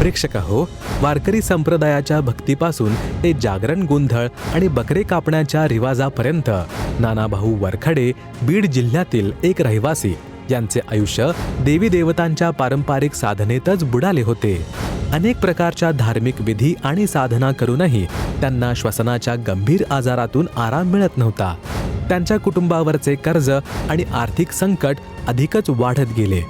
प्रेक्षक हो वारकरी संप्रदायाच्या भक्तीपासून ते जागरण गोंधळ आणि बकरे कापण्याच्या रिवाजापर्यंत नानाभाऊ वरखडे बीड जिल्ह्यातील एक रहिवासी. यांचे आयुष्य देवी देवतांच्या पारंपरिक साधनेतच बुडाले होते. अनेक प्रकारच्या धार्मिक विधी आणि साधना करूनही त्यांना श्वसनाच्या गंभीर आजारातून आराम मिळत नव्हता. त्यांच्या कुटुंबावरचे कर्ज आणि आर्थिक संकट अधिकच वाढत गेले.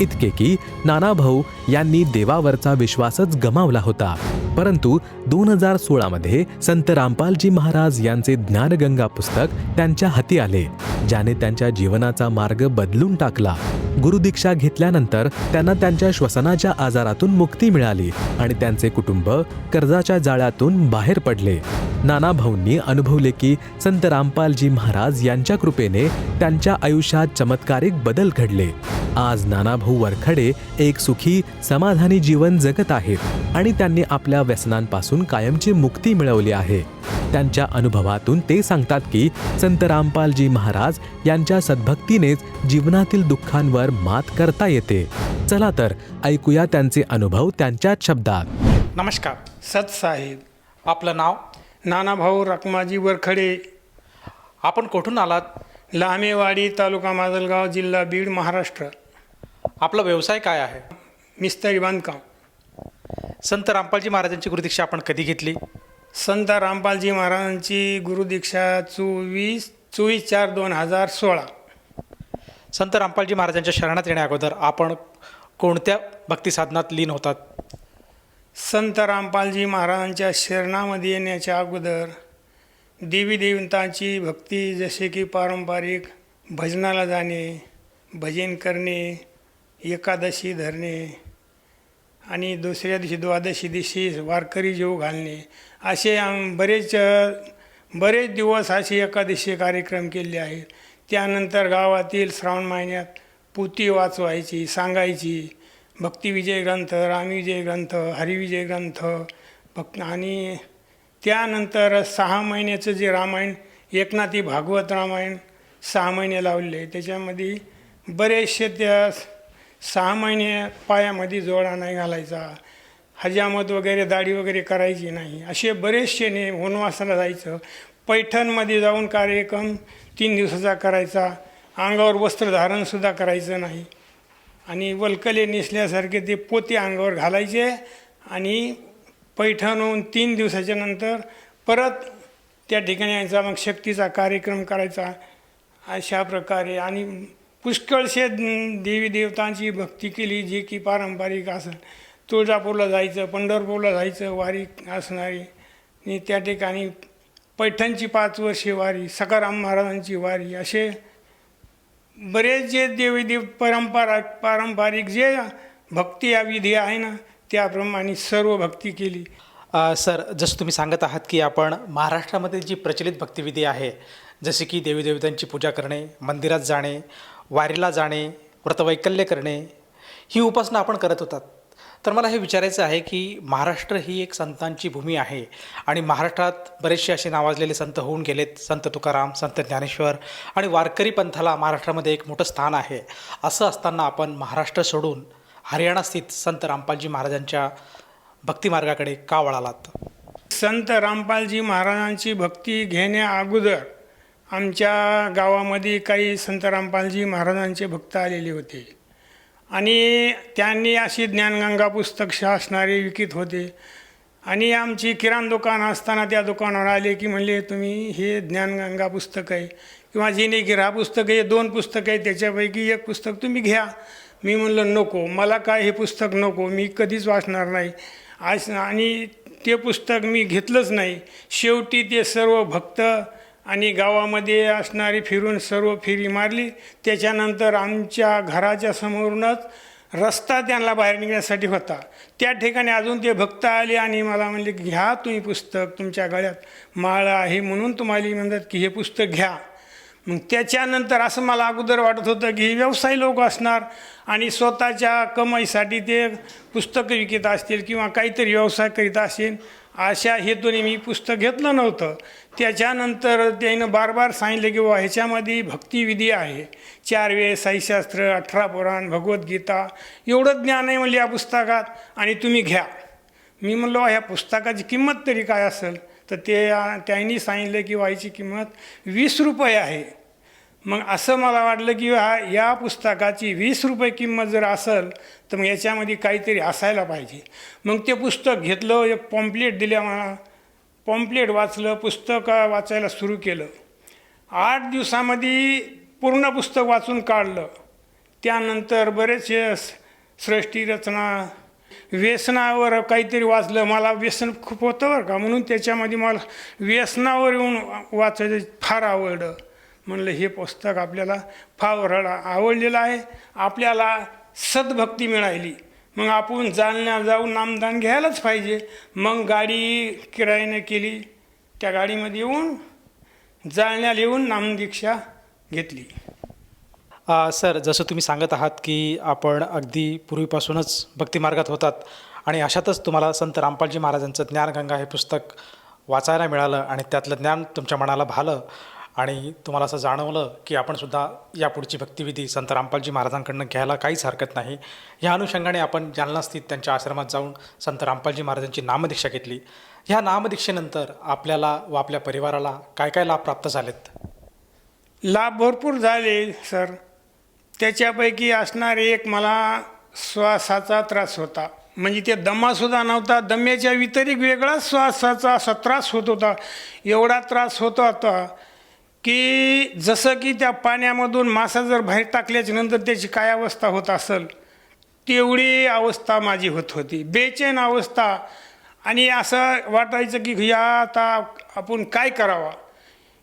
इतके की नानाभाऊ यांनी देवावरचा विश्वासच गमावला होता. परंतु दोन हजार सोळामध्ये संत रामपालजी महाराज यांचे ज्ञानगंगा पुस्तक त्यांच्या हाती आले ज्याने त्यांच्या जीवनाचा मार्ग बदलून टाकला. गुरुदीक्षा घेतल्यानंतर त्यांना त्यांच्या श्वसनाच्या आजारातून मुक्ती मिळाली आणि त्यांचे कुटुंब कर्जाच्या जाळ्यातून बाहेर पडले. नाना भाऊंनी अनुभवले की संत रामपालजी महाराज यांच्या कृपेने त्यांच्या आयुष्यात चमत्कारिक बदल घडले. आज नानाभाऊ वरखडे एक सुखी समाधानी जीवन जगत आहेत आणि त्यांनी आपल्या व्यसनांपासून कायमची मुक्ती मिळवली आहे. त्यांच्या अनुभवातून ते सांगतात की संत रामपालजी महाराज यांच्या सद्भक्तीनेच जीवनातील दुःखांवर मात करता येते. चला तर ऐकूया त्यांचे अनुभव त्यांच्याच शब्दात. नमस्कार सत साहेब. आपलं नाव नानाभाऊ रखमाजी वरखडे. आपण कुठून आलात? लामेवाडी तालुका माजलगाव जिल्हा बीड महाराष्ट्र. आपला व्यवसाय काय आहे? मिस्त्री बांधकाम. संत रामपालजी महाराजांची गुरुदीक्षा आपण कधी घेतली? संत रामपालजी महाराजांची गुरुदीक्षा चोवीस चोवीस चार दोन हजार सोळा. संत रामपालजी महाराजांच्या शरणात येण्या अगोदर आपण कोणत्या भक्ती साधनात लीन होतात? संत रामपालजी महाराजांच्या शरणामध्ये येण्याच्या अगोदर देवी देवतांची भक्ती जसे की पारंपरिक भजनाला जाणे भजन करणे एकादशी धरणे आणि दुसऱ्या दिवशी द्वादशी दिवशी वारकरी जीव घालणे असे बरेच बरेच दिवस असे एकादशी कार्यक्रम केले आहेत. त्यानंतर गावातील श्रावण महिन्यात पुती वाचवायची सांगायची. भक्तिविजय ग्रंथ रामविजय ग्रंथ हरिविजय ग्रंथ भक्त आणि त्यानंतर सहा महिन्याचं जे रामायण एकनाथी भागवत रामायण सहा महिने लावले. त्याच्यामध्ये बरेचसे त्या सहा महिने पायामध्ये जोडा नाही घालायचा. हजामत वगैरे दाढी वगैरे करायची नाही. असे बरेचसे ने वनवासाला जायचं. पैठणमध्ये जाऊन कार्यक्रम तीन दिवसाचा करायचा. अंगावर वस्त्रधारणसुद्धा करायचं नाही. आणि वल्कले नेसल्यासारखे ते पोते अंगावर घालायचे आणि पैठण होऊन तीन दिवसाच्या नंतर परत त्या ठिकाणी यायचा मग शक्तीचा कार्यक्रम करायचा अशा प्रकारे. आणि पुष्कळशे देवी देवतांची भक्ती केली जी की पारंपरिक असं तुळजापूरला जायचं पंढरपूरला जायचं वारी असणारी. आणि त्या ठिकाणी पैठणची पाच वर्षे वारी सकाराम महाराजांची वारी असे बरेच जे देवीदेव परंपरा पारंपरिक जे भक्ती या विधी आहे ना त्याप्रमाणे सर्व भक्ती केली. सर जसं तुम्ही सांगत आहात की आपण महाराष्ट्रामध्ये जी प्रचलित भक्तिविधी आहे जसे की देवी देवतांची पूजा करणे मंदिरात जाणे वारीला जाणे व्रतवैकल्य करणे ही उपासना आपण करत होतात. तर मला हे विचारायचं आहे की महाराष्ट्र ही एक संतांची भूमी आहे आणि महाराष्ट्रात बरेचसे असे नावाजलेले संत होऊन गेलेत. संत तुकाराम संत ज्ञानेश्वर आणि वारकरी पंथाला महाराष्ट्रामध्ये एक मोठं स्थान आहे. असं असताना आपण महाराष्ट्र सोडून हरियाणा स्थित संत रामपालजी महाराजांच्या भक्तिमार्गाकडे का वळालात? संत रामपालजी महाराजांची भक्ती घेण्या अगोदर आमच्या गावामध्ये काही संत रामपालजी महाराजांचे भक्त आलेले होते. आणि त्यांनी अशी ज्ञानगंगा पुस्तक असणारे विकत होते. आणि आमची किराण दुकान असताना त्या दुकानावर आले की म्हणले तुम्ही हे ज्ञानगंगा पुस्तक आहे किंवा जिने गिरा पुस्तक आहे दोन पुस्तक आहे त्याच्यापैकी एक पुस्तक तुम्ही घ्या. मी म्हणलं नको मला काय हे पुस्तक नको मी कधीच वाचणार नाही. आज आणि ते पुस्तक मी घेतलंच नाही. शेवटी ते सर्व भक्त आणि गावामध्ये असणारी फिरून सर्व फेरी मारली. त्याच्यानंतर आमच्या घराच्या समोरूनच रस्ता त्यांना बाहेर निघण्यासाठी होता. त्या ठिकाणी अजून ते भक्त आले आणि मला म्हणले की घ्या तुम्ही पुस्तक तुमच्या गळ्यात. माळ आहे म्हणून तुम्हाला म्हणतात की हे पुस्तक घ्या. मग त्याच्यानंतर असं मला अगोदर वाटत होतं की हे व्यवसाय लोक असणार आणि स्वतःच्या कमाईसाठी ते पुस्तकं विकत असतील किंवा काहीतरी व्यवसाय करीत असेल अशा हेतूने मी पुस्तक घेतलं नव्हतं. त्याच्यानंतर त्यानं बार बार सांगितलं की वा ह्याच्यामध्ये भक्तिविधी आहे. चार वेळ साईशास्त्र अठरा पुराण भगवद्गीता एवढं ज्ञान आहे म्हणजे या पुस्तकात आणि तुम्ही घ्या. मी म्हणलो ह्या पुस्तकाची किंमत तरी काय असेल? तर ते त्यांनी सांगितलं की व्हायची किंमत वीस रुपये आहे. मग असं मला वाटलं की हा या पुस्तकाची वीस रुपये किंमत जर असेल तर मग याच्यामध्ये काहीतरी असायला पाहिजे. मग ते पुस्तक घेतलं एक पॉम्प्लेट दिल्या मला पॉम्पलेट वाचलं पुस्तक वाचायला सुरू केलं. आठ दिवसामध्ये पूर्ण पुस्तक वाचून काढलं. त्यानंतर बरेचसे सृष्टी रचना व्यसनावर काहीतरी वाचलं. मला व्यसन खूप होतं बरं का. म्हणून त्याच्यामध्ये मला व्यसनावर येऊन वाचायचं फार आवडलं. म्हणलं हे पुस्तक आपल्याला फार आवडलेलं आहे. आपल्याला सद्भक्ती मिळाली. मग आपण जालन्या जाऊन नामदान घ्यायलाच पाहिजे. मग गाडी किरायाने केली त्या गाडीमध्ये येऊन जालन्याला येऊन नामदीक्षा घेतली. सर जसं तुम्ही सांगत आहात की आपण अगदी पूर्वीपासूनच भक्तिमार्गात होतात आणि अशातच तुम्हाला संत रामपालजी महाराजांचं ज्ञानगंगा हे पुस्तक वाचायला मिळालं आणि त्यातलं ज्ञान तुमच्या मनाला भालं. आणि तुम्हाला असं जाणवलं की आपणसुद्धा यापुढची भक्तिविधी संत रामपालजी महाराजांकडनं घ्यायला काहीच हरकत नाही. ह्या अनुषंगाने आपण जालना स्थित त्यांच्या आश्रमात जाऊन संत रामपालजी महाराजांची नामदीक्षा घेतली. ह्या नामदीक्षेनंतर आपल्याला व आपल्या परिवाराला काय काय लाभ प्राप्त झालेत? लाभ भरपूर झाले सर. त्याच्यापैकी असणारे एक मला श्वासाचा त्रास होता. म्हणजे ते दमासुद्धा नव्हता दम्याच्या व्यतिरिक्त वेगळाच श्वासाचा असा त्रास होत होता. एवढा त्रास होत होता की जसं की त्या पाण्यामधून मासा जर बाहेर टाकल्याच्या नंतर त्याची काय अवस्था होत असेल तेवढी अवस्था माझी होत होती. बेचैन अवस्था. आणि असं वाटायचं की या आता आपण काय करावा?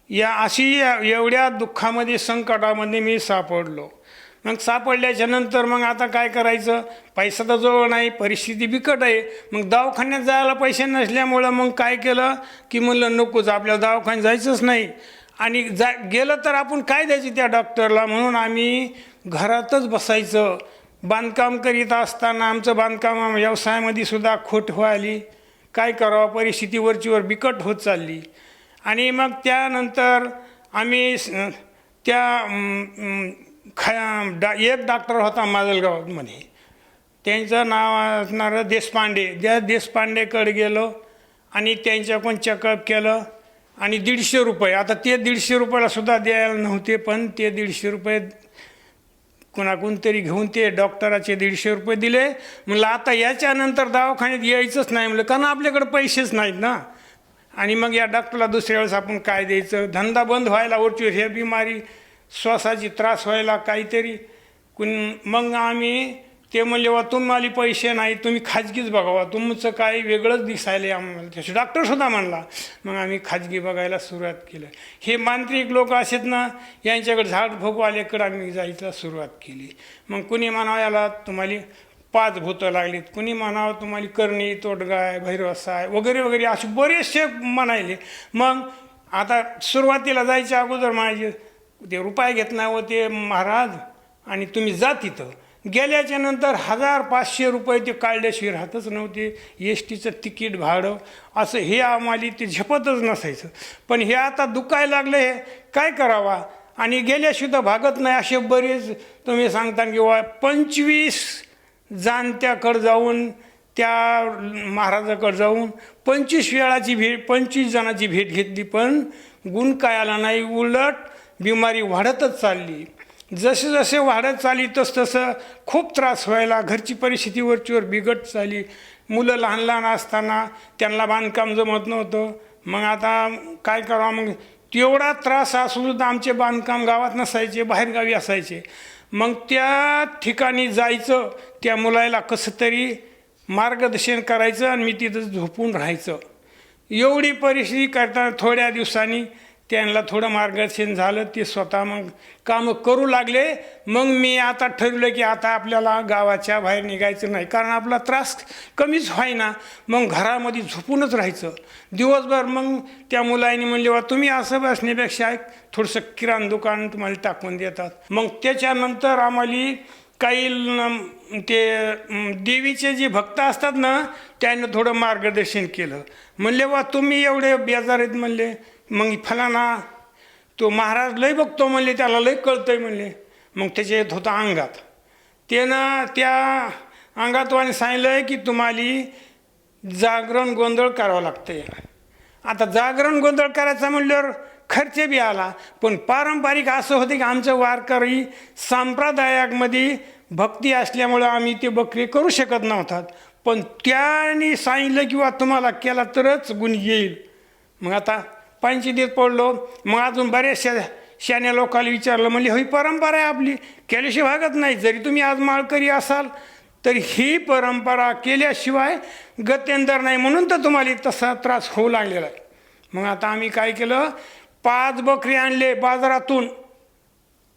या अशी एवढ्या दुःखामध्ये संकटामध्ये मी सापडलो. मग सापडल्याच्या नंतर मग आता काय करायचं? पैसा तर जवळ नाही परिस्थिती बिकट आहे. मग दवाखान्यात जायला पैसे नसल्यामुळं मग काय केलं? की म्हणलं नकोच आपल्या दवाखान्यात जायचंच नाही. आणि जा गेलं तर आपण काय द्यायची त्या डॉक्टरला? म्हणून आम्ही घरातच बसायचं. बांधकाम करीत असताना आमचं बांधकाम व्यवसायामध्ये सुद्धा खोट व्हायली. काय करावं? परिस्थिती वरचीवर बिकट होत चालली. आणि मग त्यानंतर आम्ही त्या ख खा डा एक डॉक्टर होता माजलगावमध्ये. त्यांचं नाव असणारं देशपांडे. त्या देशपांडेकडे गेलो आणि त्यांच्याकडून चेकअप केलं. आणि दीडशे रुपये. आता ते दीडशे रुपयाला सुद्धा द्यायला नव्हते पण ते दीडशे रुपये कुणाकून तरी घेऊन ते डॉक्टराचे दीडशे रुपये दिले. म्हणलं आता याच्यानंतर दवाखान्यात यायचंच नाही म्हणलं कारण आपल्याकडे पैसेच नाहीत ना. आणि मग या डॉक्टरला दुसऱ्या वेळेस आपण काय द्यायचं? धंदा बंद व्हायला वरची हे बिमारी श्वासाची त्रास व्हायला काहीतरी. कुण मग आम्ही ते म्हणले वा तुम्हाला पैसे नाही तुम्ही खाजगीच बघावा तुमचं काही वेगळंच दिसायला आम्हाला त्याचे डॉक्टरसुद्धा म्हणला मग आम्ही खाजगी बघायला सुरुवात केलं. हे मांत्रिक लोक असेत ना यांच्याकडे झाड भोगवाल्याकडे आम्ही जायला सुरुवात केली. मग कुणी म्हणावं याला तुम्हाला पाच भूतं लागलीत कुणी म्हणावं तुम्हाला करणी तोडगाय भैरवसाय वगैरे वगैरे असे बरेचसे म्हणायले मग आता सुरुवातीला जायच्या अगोदर माझे ते रुपये घेत नाही व ते महाराज आणि तुम्ही जा तिथं. गेल्याच्यानंतर हजार पाचशे रुपये ते काढल्याशिवाय राहतच नव्हते. एस टीचं तिकीट भाडं असं हे आम्हाला ते झेपतच नसायचं. पण हे आता दुखायला लागलं हे काय करावा? आणि गेल्याशिवाय भागत नाही असे बरेच तुम्ही सांगता किंवा पंचवीस जाणत्याकडं जाऊन त्या महाराजाकडं जाऊन पंचवीस वेळाची भेट पंचवीस जणाची भेट घेतली. पण गुण काय आला नाही उलट बिमारी वाढतच चालली. जसे जसे वाढत चालली तस तसं खूप त्रास व्हायला. घरची परिस्थिती वरचीवर बिघट चालली मुलं लहान लहान असताना त्यांना बांधकाम जमत नव्हतं. मग आता काय करावं? मग तेवढा त्रास असून सुद्धा आमचे बांधकाम गावात नसायचे बाहेरगावी असायचे. मग त्या ठिकाणी जायचं त्या मुलाला कसं तरी मार्गदर्शन करायचं आणि मी तिथं झोपून राहायचं. एवढी परिस्थिती करताना थोड्या दिवसांनी त्यांना थोडं मार्गदर्शन झालं ते स्वतः मग कामं करू लागले. मग मी आता ठरवलं की आता आपल्याला गावाच्या बाहेर निघायचं नाही कारण आपला त्रास कमीच व्हायना. मग घरामध्ये झोपूनच राहायचं. दिवसभर मग त्या मुलाने म्हणले वा तुम्ही असं बसण्यापेक्षा एक थोडंसं किराण दुकान तुम्हाला टाकून देतात. मग त्याच्यानंतर आम्हाला काही ते देवीचे जे भक्त असतात ना त्यानं थोडं मार्गदर्शन केलं. म्हणले वा तुम्ही एवढे बेजार आहेत म्हणले. मग फलाना तो महाराज लय बघतो म्हणले त्याला लय कळतंय म्हणले. मग त्याच्या येत होता अंगात. त्यानं त्या अंगात वाणी सांगितलं की तुम्हाला जागरण गोंधळ करावं लागतंय. आता जागरण गोंधळ करायचा म्हणल्यावर खर्च बी आला पण पारंपरिक असं होते की आमचं वारकरी संप्रदायामध्ये भक्ती असल्यामुळं आम्ही ते बकरी करू शकत नव्हतात. पण त्याने सांगितलं किंवा तुम्हाला केला तरच गुण येईल. मग आता पायंची देत पडलो. मग अजून बऱ्याचशा शान्या लोकांना विचारलं म्हणजे ही परंपरा आहे आपली. केल्याशिवाय भागत नाही. जरी तुम्ही आज माळकरी असाल तर ही परंपरा केल्याशिवाय गत्यंतर नाही म्हणून तर तुम्हाला तसा त्रास होऊ लागलेला आहे. मग आता आम्ही काय केलं? पाच बकरी आणले बाजारातून.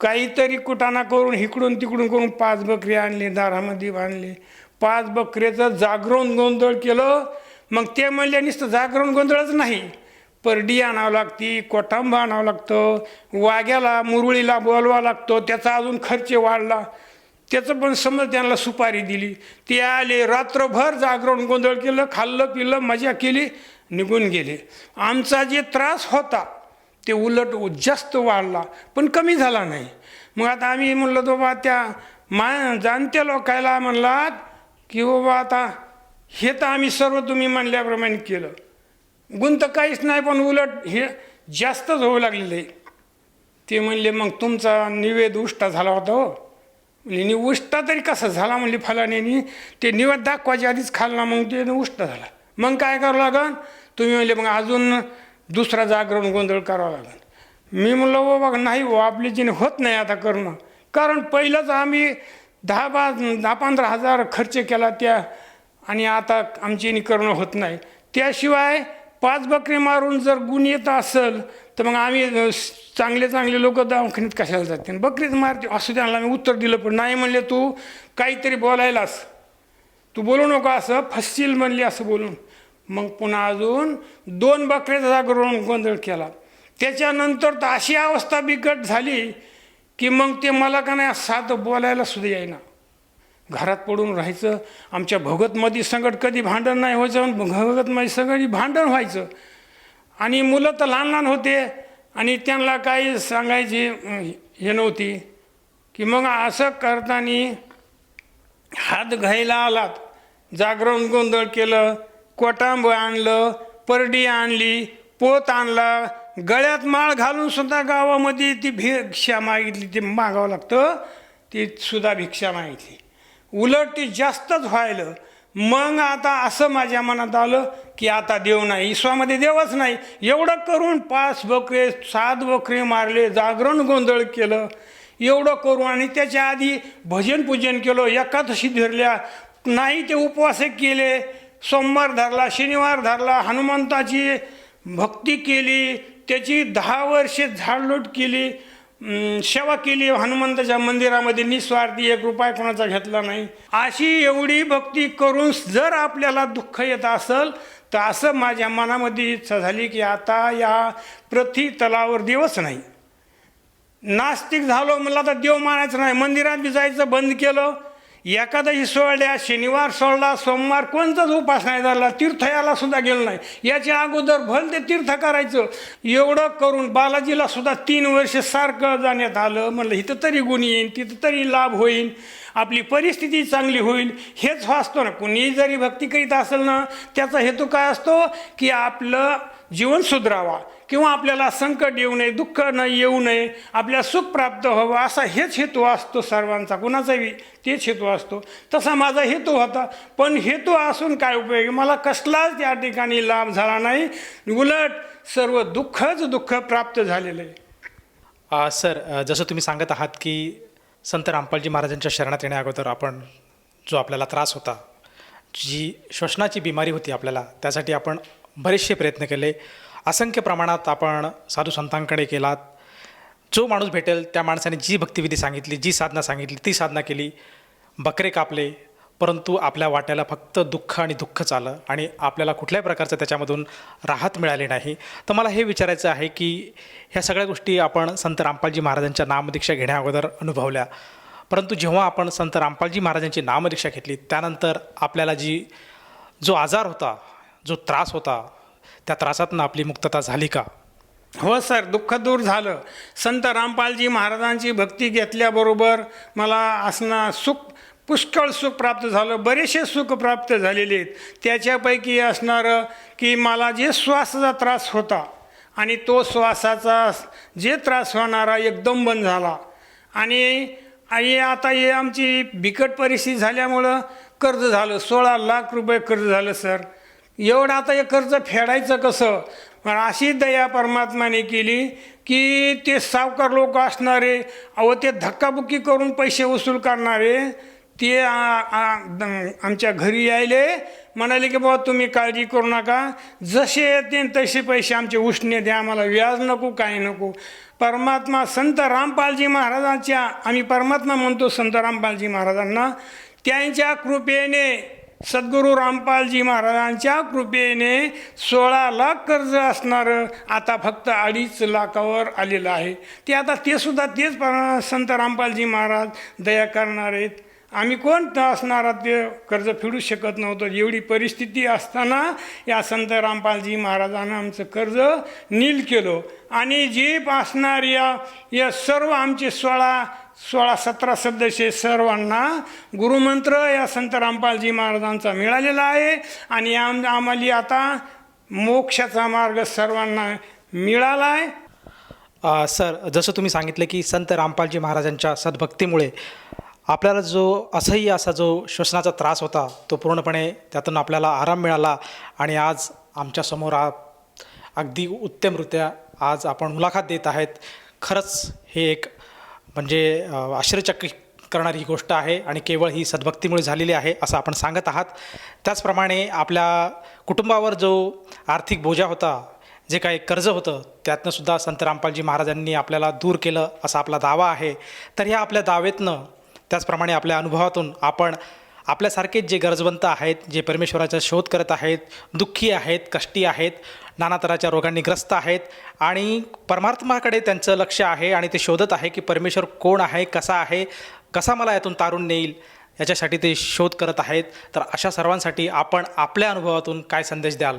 काहीतरी कुटाणा करून इकडून तिकडून करून पाच बकरी आणले दारामध्ये बांधले. पाच बकऱ्याचं जागरण गोंधळ केलं. मग ते म्हणले नुसतं जागरण गोंधळच नाही. परडी आणावं लागती कोटांबा आणावं लागतं वाग्याला मुरळीला बोलवा लागतो त्याचा अजून खर्च वाढला. त्याचं पण समज त्यांना सुपारी दिली. ते आले रात्रभर जागरण गोंधळ केलं खाल्लं पिल्लं मजा केली निघून गेले. आमचा जे त्रास होता ते उलट जास्त वाढला पण कमी झाला नाही. मग आता आम्ही म्हणलं तो बा त्या मा जाणत्या लोकायला म्हणलात की बाबा आता हे तर आम्ही सर्व तुम्ही म्हणल्याप्रमाणे केलं. गुंत काहीच नाही पण उलट हे जास्तच होऊ लागलेलं. आहे ते म्हणले मग तुमचा निवेद उष्टा झाला होता हो. म्हणजे नि उष्टा तरी कसा झाला? म्हणले फलाण्यानी ते निवेद दाखवायच्या आधीच खाल्ला मग ते उष्टा झाला. मग काय करावं लागन? तुम्ही म्हणले मग अजून दुसरा जागरण गोंधळ करावा लागेल मी म्हणलो व बघ नाही हो आपली जिने होत नाही आता करणं. कारण पहिलंच आम्ही दहा बा दहा पंधरा हजार खर्च केला त्या आणि आता आमची करणं होत नाही. त्याशिवाय पाच बकरी मारून जर गुण येत असेल तर मग आम्ही चांगले चांगले लोक दवाखान्यात कशाला जातील? बकरीच मारते असं त्यांना आम्ही उत्तर दिलं पण नाही म्हणले तू काहीतरी बोलायलास. तू बोलू नको असं फसशील म्हणली असं बोलून. मग पुन्हा अजून दोन बकऱ्याचा जागरण गोंधळ केला. त्याच्यानंतर तर अशी अवस्था बिकट झाली की मग ते मला का नाही साधं बोलायला सुद्धा येईना. घरात पडून राहायचं आमच्या भगतमध्ये संकट कधी भांडण नाही व्हायचं भगतमध्ये सगळी भांडण व्हायचं. आणि मुलं तर लहान लहान होते आणि त्यांना काही सांगायची हे नव्हती. की मग असं करताना हात घ्यायला आलात जागरण गोंधळ केलं कोटांब आणलं परडी आणली पोत आणला गळ्यात माळ घालून सुद्धा गावामध्ये ती भिक्षा मागितली ते मागावं लागतं ती सुद्धा भिक्षा मागितली. उलट ते जास्तच व्हायलं. मग आता असं माझ्या मनात आलं की आता देव नाही ईश्वामध्ये देवच नाही. एवढं करून पाच बकरे सात बकरे मारले जागरण गोंधळ केलं. एवढं करू आणि त्याच्या आधी भजन पूजन केलं एकादशी धरल्या. नाही ते उपवास केले. सोमवार धरला शनिवार धरला हनुमंताची भक्ती केली. त्याची दहा वर्षे झाडलोट केली. सेवा केली हनुमंताच्या मंदिरामध्ये निस्वार्थी एक रुपया कोणाचा घेतला नाही. अशी एवढी भक्ती करून जर आपल्याला दुःख येत असेल तर असं माझ्या मनामध्ये इच्छा झाली की आता या प्रति तलावर देवच नाही. नास्तिक झालो मला आता देव मानायचं नाही. मंदिरात बी जायचं बंद केलं एकादशी सोडल्या शनिवार सोडला सोमवार कोणताच उपास नाही झाला तीर्थयाला सुद्धा गेलो नाही. याच्या अगोदर भल ते तीर्थ करायचं. एवढं करून बालाजीला सुद्धा तीन वर्ष सारखं जाण्यात आलं. म्हणलं इथं तरी गुण येईन तिथं तरी लाभ होईल आपली परिस्थिती चांगली होईल. हेच वाचतो ना. कुणीही जरी भक्ती करीत असेल ना त्याचा हेतू काय असतो? की आपलं जीवन सुधरावा. किंवा आपल्याला संकट येऊ नये दुःख न येऊ नये आपल्या सुख प्राप्त व्हावं असा हेच हेतू असतो सर्वांचा. कुणाचाही तेच हेतू असतो. तसा माझा हेतू होता. पण हेतू असून काय उपयोग? मला कसलाच त्या ठिकाणी लाभ झाला नाही. उलट सर्व दुःखच दुःख प्राप्त झालेलं आहे. सर जसं तुम्ही सांगत आहात की संत रामपालजी महाराजांच्या शरणात येण्या अगोदर आपण जो आपल्याला त्रास होता जी श्वसनाची बिमारी होती आपल्याला त्यासाठी आपण बरेचसे प्रयत्न केले. असंख्य प्रमाणात आपण साधू संतांकडे केलात. जो माणूस भेटेल त्या माणसाने जी भक्तिविधी सांगितली जी साधना सांगितली ती साधना केली बकरे कापले परंतु आपल्या वाट्याला फक्त दुःख आणि दुःखच आलं आणि आपल्याला कुठल्याही प्रकारचं त्याच्यामधून राहत मिळाली नाही. तर मला हे विचारायचं आहे की ह्या सगळ्या गोष्टी आपण संत रामपालजी महाराजांच्या नामदीक्षा घेण्या अगोदर अनुभवल्या. परंतु जेव्हा आपण संत रामपालजी महाराजांची नामदीक्षा घेतली त्यानंतर आपल्याला जी जो आजार होता जो त्रास होता त्या त्रासातनं आपली मुक्तता झाली का? हो सर दुःख दूर झालं. संत रामपालजी महाराजांची भक्ती घेतल्याबरोबर मला असणं सुख पुष्कळ सुख प्राप्त झालं. बरेचसे सुख प्राप्त झालेले आहेत. त्याच्यापैकी असणारं की मला जे श्वासाचा त्रास होता आणि तो श्वासाचा जे त्रास होणारा एकदम बंद झाला. आणि आणि आता हे आमची बिकट परिस्थिती झाल्यामुळं कर्ज झालं. सोळा लाख रुपये कर्ज झालं सर. एवढं आता हे कर्ज फेडायचं कसं? पण अशी दया परमात्माने केली की ते सावकार लोक असणारे अहो ते धक्काबुक्की करून पैसे वसूल करणारे ते आमच्या घरी यायले म्हणाले की बाबा तुम्ही काळजी करू नका. जसे येतील तसे पैसे आमचे उष्णे द्या. आम्हाला व्याज नको काही नको. परमात्मा संत रामपालजी महाराजांच्या आम्ही परमात्मा म्हणतो संत रामपालजी महाराजांना त्यांच्या कृपेने सद्गुरू रामपालजी महाराजांच्या कृपेने सोळा लाख कर्ज असणारं. आता फक्त अडीच लाखावर आलेलं आहे. ते आता ते सुद्धा तेच संत रामपालजी महाराज दया करणार आहेत. आम्ही कोण त- असणारा ते कर्ज फेडू शकत नव्हतं. एवढी परिस्थिती असताना या संत रामपालजी महाराजांना आमचं कर्ज नील केलं. आणि जीप असणार या सर्व आमचे सोळा सोळा सतरा सदस्य सर्वांना गुरुमंत्र या संत रामपालजी महाराजांचा मिळालेला आहे. आणि आम आम्हाला आता मोक्षाचा मार्ग सर्वांना मिळाला आहे. सर जसं तुम्ही सांगितलं की संत रामपालजी महाराजांच्या सद्भक्तीमुळे आपल्याला जो असह्य असा जो श्वसनाचा त्रास होता तो पूर्णपणे त्यातून आपल्याला आराम मिळाला आणि आज आमच्यासमोर आ अगदी उत्तमरित्या आज आपण मुलाखत देत आहेत. खरंच हे एक म्हणजे अ, आश्चर्यचकित करणारी ही गोष्ट आहे आणि केवळ ही सद्भक्तीमुळे झालेली आहे असं आपण सांगत आहात. त्याचप्रमाणे आपल्या कुटुंबावर जो आर्थिक बोजा होता जे काही कर्ज होतं त्यातनंसुद्धा संत रामपालजी महाराजांनी आपल्याला दूर केलं असा आपला दावा आहे. तर ह्या आपल्या दावेतनं त्याचप्रमाणे आपल्या अनुभवातून आपण आपल्यासारखेच जे गरजवंत आहेत जे परमेश्वराचा शोध करत आहेत दुःखी आहेत कष्टी आहेत नाना तऱ्हाच्या रोगांनी ग्रस्त आहेत आणि परमात्माकडे त्यांचं लक्ष आहे आणि ते शोधत आहे की परमेश्वर कोण आहे कसा आहे कसा मला यातून तारून नेईल याच्यासाठी ते शोध करत आहेत. तर अशा सर्वांसाठी आपण आपल्या अनुभवातून काय संदेश द्याल?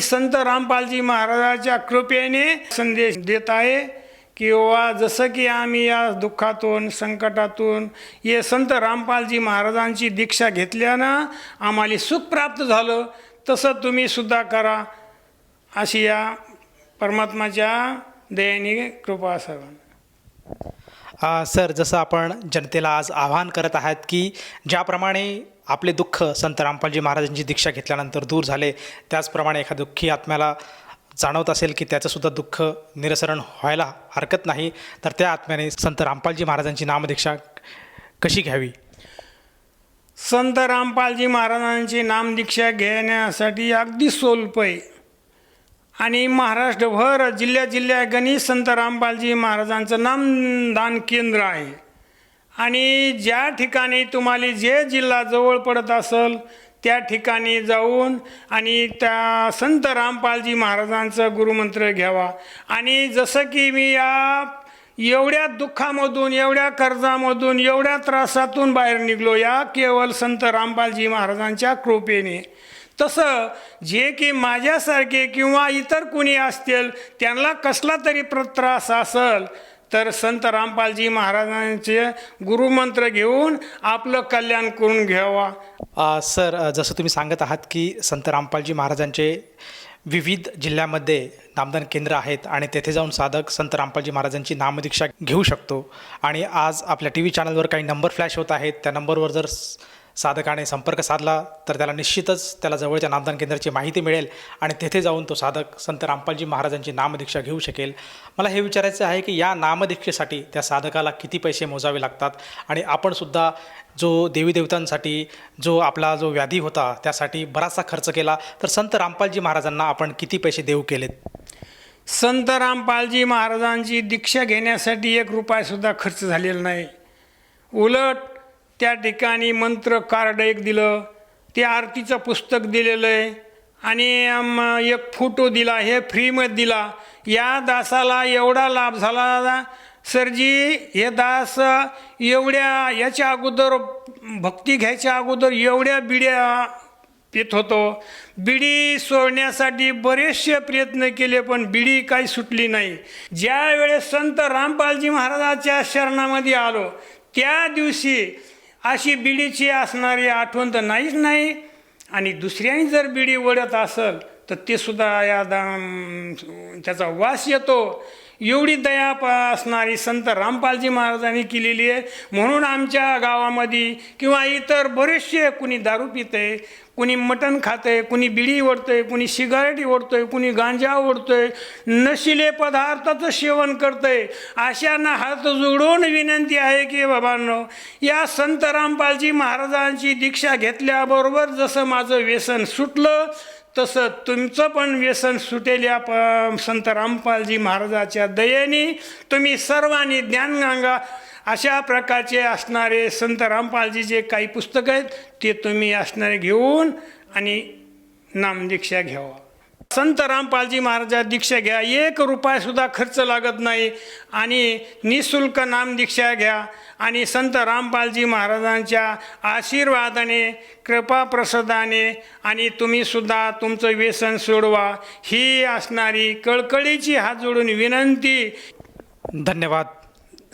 संत रामपालजी महाराजाच्या कृपेने संदेश देत आहे. किंवा जसं की आम्ही या दुःखातून संकटातून हे संत रामपालजी महाराजांची दीक्षा घेतल्यानं आम्हाला सुख प्राप्त झालं. तसं तुम्ही सुद्धा करा. अशी या परमात्माच्या दयाने कृपा असावं सर जसं आपण जनतेला आज आवाहन करत आहात की ज्याप्रमाणे आपले दुःख संत रामपालजी महाराजांची दीक्षा घेतल्यानंतर दूर झाले त्याचप्रमाणे एखाद्या दुःखी आत्म्याला जाणवत असेल की त्याचंसुद्धा दुःख निरसरण व्हायला हरकत नाही तर त्या आत्म्याने संत रामपालजी महाराजांची नामदीक्षा कशी घ्यावी? संत रामपालजी महाराजांची नामदीक्षा घेण्यासाठी अगदी सोलप. आहे आणि महाराष्ट्रभर जिल्ह्या जिल्ह्या गणित संत रामपालजी महाराजांचं नामदान केंद्र आहे. आणि ज्या ठिकाणी तुम्हाला जे जिल्हा जवळ पडत असेल त्या ठिकाणी जाऊन आणि त्या संत रामपालजी महाराजांचं गुरुमंत्र घ्यावा. आणि जसं की मी या एवढ्या दुःखामधून एवढ्या कर्जामधून एवढ्या त्रासातून बाहेर निघलो या केवळ संत रामपालजी महाराजांच्या कृपेने. तसं जे की माझ्यासारखे किंवा इतर कुणी असतील त्यांना कसला तरी प्र त्रास असेल तर संत रामपालजी महाराजांचे गुरुमंत्र घेऊन आपलं कल्याण करून घ्यावा. सर जसं तुम्ही सांगत आहात की संत रामपालजी महाराजांचे विविध जिल्ह्यामध्ये नामदान केंद्र आहेत आणि तेथे जाऊन साधक संत रामपालजी महाराजांची नामदीक्षा घेऊ शकतो. आणि आज आपल्या टी व्ही चॅनलवर काही नंबर फ्लॅश होत आहेत त्या नंबरवर जर साधकाने संपर्क साधला तर त्याला निश्चितच त्याला जवळच्या नामदान केंद्राची माहिती मिळेल आणि तेथे जाऊन तो साधक संत रामपालजी महाराजांची नामदीक्षा घेऊ शकेल. मला हे विचारायचं आहे की या नामदीक्षेसाठी त्या साधकाला किती पैसे मोजावे लागतात? आणि आपणसुद्धा जो देवीदेवतांसाठी जो आपला जो व्याधी होता त्यासाठी बराचसा खर्च केला तर संत रामपालजी महाराजांना आपण किती पैसे देऊ केलेत? संत रामपालजी महाराजांची दीक्षा घेण्यासाठी एक रुपयासुद्धा खर्च झालेला नाही. उलट त्या ठिकाणी मंत्र कार्ड एक दिलं ते आरतीचं पुस्तक दिलेलं आहे. आणि एक फोटो दिला हे फ्रीमध्ये दिला. या दासाला एवढा लाभ झाला सरजी हे दास एवढ्या याच्या अगोदर भक्ती घ्यायच्या अगोदर एवढ्या बिड्या पित होतो. बिडी सोडण्यासाठी बरेचसे प्रयत्न केले पण बिडी काही सुटली नाही. ज्यावेळेस संत रामपालजी महाराजाच्या शरणामध्ये आलो त्या दिवशी अशी बिडीची असणारी आठवण तर नाहीच नाही. आणि दुसऱ्याने जर बिडी ओढत असेल तर ते सुद्धा या दा- त्याचा वास येतो. एवढी दया प असणारी संत रामपालजी महाराजांनी केलेली आहे. म्हणून आमच्या गावामध्ये किंवा इतर बरेचसे कुणी दारू पितंय कुणी मटण खातंय कुणी बिडी ओढतंय कुणी सिगारेटी ओढतोय कुणी गांजा ओढतोय नशिले पदार्थाचं सेवन करतंय अशांना हात जोडून विनंती आहे की बाबांनो या संत रामपालजी महाराजांची दीक्षा घेतल्याबरोबर जसं माझं व्यसन सुटलं तसं तुमचं पण व्यसन सुटेल या प संत रामपालजी महाराजाच्या दयेने. तुम्ही सर्वांनी ज्ञानगंगा अशा प्रकारचे असणारे संत रामपालजीचे काही पुस्तकं आहेत ते तुम्ही असणारे घेऊन आणि नामदीक्षा घ्यावा. संत रामपालजी महाराजा दीक्षा घ्या. एक रुपयासुद्धा खर्च लागत नाही. आणि निशुल्क नामदीक्षा घ्या. आणि संत रामपालजी महाराजांच्या आशीर्वादाने कृपाप्रसादाने आणि तुम्हीसुद्धा तुमचं व्यसन सोडवा. ही असणारी कळकळीची हात जोडून विनंती. धन्यवाद.